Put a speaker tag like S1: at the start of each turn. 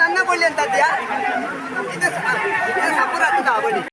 S1: ನನ್ನ ಬಳ್ಳಿ ಅಂತ ಅದ್ಯಾ ಇದು